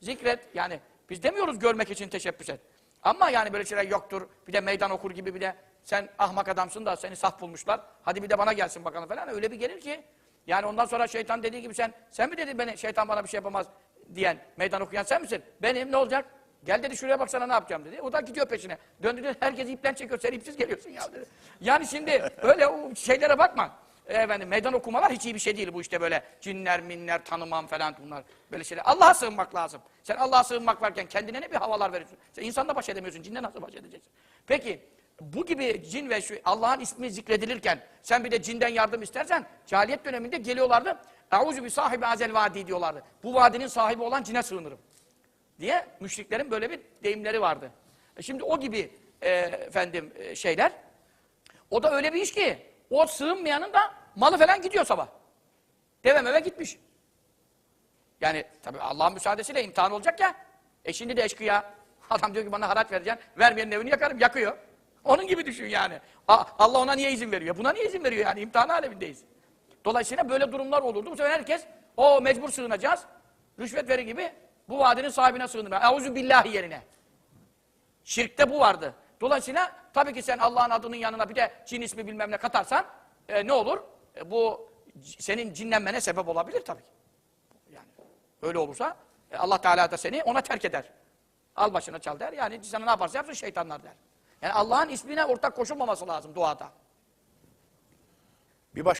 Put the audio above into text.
zikret yani biz demiyoruz görmek için teşebbüs et. Ama yani böyle şeyler yoktur. Bir de meydan okur gibi bir de sen ahmak adamsın da seni saf bulmuşlar. Hadi bir de bana gelsin bakalım falan. Öyle bir gelir ki yani ondan sonra şeytan dediği gibi sen sen mi dedi beni şeytan bana bir şey yapamaz diyen meydan okuyan sen misin? Benim ne olacak? Gel dedi şuraya bak sana ne yapacağım dedi. O da gidiyor peşine. Döndü dedi herkes ipten çekiyor. Sen ipsiz geliyorsun ya dedi. Yani şimdi öyle şeylere bakma. E, Efendim meydan okumalar hiç iyi bir şey değil bu işte böyle cinler minler tanımam falan bunlar böyle şeyler. Allah'a sığınmak lazım. Sen Allah'a sığınmak varken kendine ne bir havalar veriyorsun. Sen insanla baş edemiyorsun. Cinle nasıl baş edeceksin? Peki bu gibi cin ve şu Allah'ın ismi zikredilirken sen bir de cinden yardım istersen cahiliyet döneminde geliyorlardı. Euzu bi sahibi azel vadi diyorlardı. Bu vadinin sahibi olan cine sığınırım diye müşriklerin böyle bir deyimleri vardı. E şimdi o gibi e, efendim e, şeyler o da öyle bir iş ki o sığınmayanın da malı falan gidiyor sabah. Deve meve gitmiş. Yani tabii Allah'ın müsaadesiyle imtihan olacak ya. E şimdi de eşkıya. Adam diyor ki bana haraç vereceksin. Vermeyenin evini yakarım. Yakıyor. Onun gibi düşün yani. Allah ona niye izin veriyor? Buna niye izin veriyor yani? İmtihan alemindeyiz. Dolayısıyla böyle durumlar olurdu. Bu sefer herkes o mecbur sığınacağız. Rüşvet verir gibi bu vadinin sahibine sığınır. Euzu billahi yerine. Şirkte bu vardı. Dolayısıyla tabii ki sen Allah'ın adının yanına bir de cin ismi bilmem ne katarsan e, ne olur? Bu senin cinlenmene sebep olabilir tabii. Yani öyle olursa e, Allah Teala da seni ona terk eder. Al başına çal der. Yani sana ne yaparsa yapsın şeytanlar der. Yani Allah'ın ismine ortak koşulmaması lazım duada. Bir başka